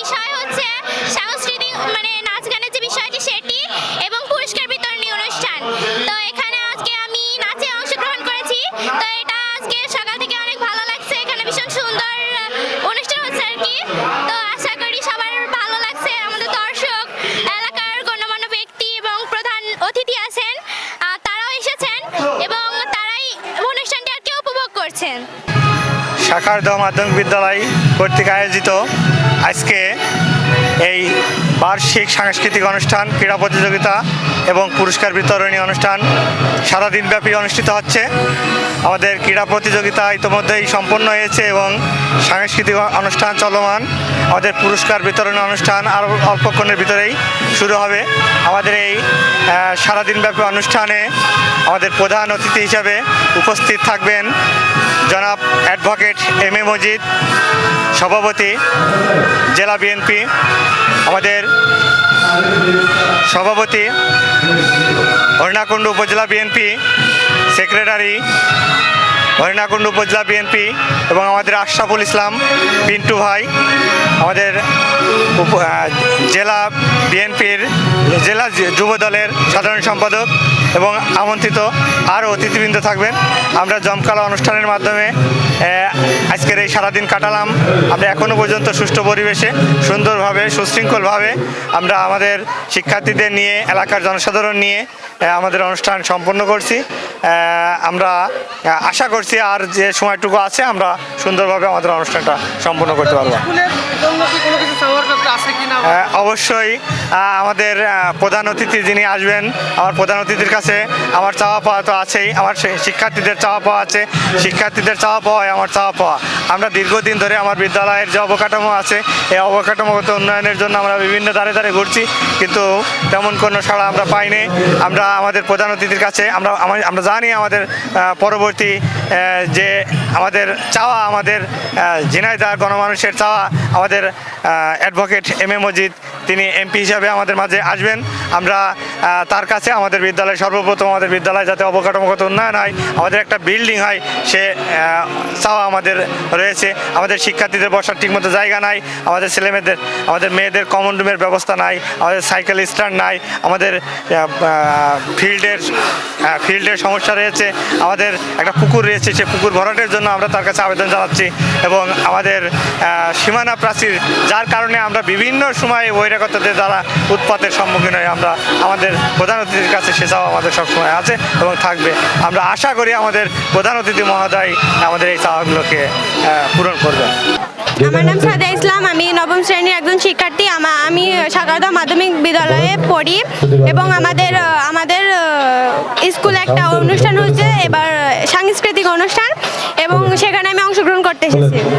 বিষয় হচ্ছে সাংস্কৃতিক মানে নাচ গানের যে বিষয়টি সেটি এবং পুরস্কার বিতরণী অনুষ্ঠান। তো এখানে আজকে আমি নাচে অংশগ্রহণ করেছি। তো এটা আজকে সকাল থেকে অনেক ভালো লাগছে। এখানে ভীষণ সুন্দর অনুষ্ঠান হচ্ছে আর কি। তো আশা করি সবার ভালো লাগছে। আমাদের দর্শক, এলাকার গণ্যমান্য ব্যক্তি এবং প্রধান অতিথি আছেন। তারাও এসেছেন এবং তারাই অনুষ্ঠানটি আর কি উপভোগ করছেন। শাখারদহ মাধ্যমিক বিদ্যালয় কর্তৃক আয়োজিত আজকে এই বার্ষিক সাংস্কৃতিক অনুষ্ঠান, ক্রীড়া প্রতিযোগিতা এবং পুরস্কার বিতরণী অনুষ্ঠান সারাদিনব্যাপী অনুষ্ঠিত হচ্ছে। আমাদের ক্রীড়া প্রতিযোগিতা ইতিমধ্যেই সম্পন্ন হয়েছে এবং সাংস্কৃতিক অনুষ্ঠান চলমান। আমাদের পুরস্কার বিতরণ অনুষ্ঠান আরও অল্পক্ষণের ভিতরেই শুরু হবে। আমাদের এই সারাদিনব্যাপী অনুষ্ঠানে আমাদের প্রধান অতিথি হিসাবে উপস্থিত থাকবেন জনাব অ্যাডভোকেট এম এ মজিদ, সভাপতি, জেলা বিএনপি, আমাদের সভাপতি হরিণাকুণ্ড উপজেলা বিএনপি সেক্রেটারি হরিণাকুণ্ড উপজেলা বিএনপি এবং আমাদের আশরাফুল ইসলাম, পিন্টু ভাই, আমাদের জেলা বিএনপির, জেলা যুব দলের সাধারণ সম্পাদক এবং আমন্ত্রিত আরও অতিথিবৃন্দ থাকবেন। আমরা জমকালা অনুষ্ঠানের মাধ্যমে আজকের এই সারাদিন কাটালাম। আমরা এখনও পর্যন্ত সুষ্ঠু পরিবেশে, সুন্দরভাবে, সুশৃঙ্খলভাবে আমরা আমাদের শিক্ষার্থীদের নিয়ে, এলাকার জনসাধারণ নিয়ে আমাদের অনুষ্ঠান সম্পন্ন করছি। আমরা আশা করছি আর যে সময়টুকু আছে আমরা সুন্দরভাবে আমাদের অনুষ্ঠানটা সম্পন্ন করতে পারব। অবশ্যই আমাদের প্রধান অতিথি যিনি আসবেন, আমার প্রধান অতিথির কাছে আমার চাওয়া পাওয়া তো আছেই, আমার শিক্ষার্থীদের চাওয়া পাওয়া আছে, শিক্ষার্থীদের চাওয়া পাওয়ায় আমার চাওয়া পাওয়া। আমরা দীর্ঘদিন ধরে আমার বিদ্যালয়ের যে অবকাঠামো আছে, এই অবকাঠামোগত উন্নয়নের জন্য আমরা বিভিন্ন দাঁড়ে দাঁড়ে ঘুরছি, কিন্তু তেমন কোনো সাড়া আমরা পাইনি। আমরা আমাদের প্রধান অতিথির কাছে, আমরা আমরা জানি আমাদের পরবর্তী যে আমাদের চাওয়া আমাদের আহ, গণমানুষের চাওয়া আমাদের অ্যাডভোকেট এম এ মজিদ তিনি এমপি হিসাবে আমাদের মাঝে আসবেন। আমরা তার কাছে আমাদের বিদ্যালয়, সর্বপ্রথম আমাদের বিদ্যালয় যাতে অবকাঠামোগত উন্নয়ন হয়, আমাদের একটা বিল্ডিং হয়, সে চাওয়া আমাদের রয়েছে। আমাদের শিক্ষার্থীদের বসার ঠিকমতো জায়গা নাই, আমাদের ছেলেমেয়েদের, আমাদের মেয়েদের কমন রুমের ব্যবস্থা নাই, আমাদের সাইকেল স্ট্যান্ড নাই, আমাদের ফিল্ডের ফিল্ডের সমস্যা রয়েছে, আমাদের একটা পুকুর রয়েছে, সে পুকুর ভরাটের জন্য আমরা তার কাছে আবেদন জানাচ্ছি এবং আমাদের সীমানা প্রাচীর, যার কারণে আমরা বিভিন্ন সময় বহিরাগতদের দ্বারা উৎপাতের সম্মুখীন হই আমরা, আমাদের প্রধান অতিথির কাছে সে চাওয়া আমাদের সবসময় আছে এবং থাকবে। আমরা আশা করি আমাদের প্রধান অতিথি মহোদয় আমাদের এই চাওয়াগুলোকে পূরণ করবেন। আমার নাম সাদা ইসলাম, আমি নবম শ্রেণির একজন শিক্ষার্থী। আমা- সাগরদা মাধ্যমিক বিদ্যালয়ে পড়ি এবং আমাদের আমাদের স্কুলে একটা অনুষ্ঠান হচ্ছে এবার সাংস্কৃতিক অনুষ্ঠান এবং সেখানে আমি অংশগ্রহণ করতে এসেছি।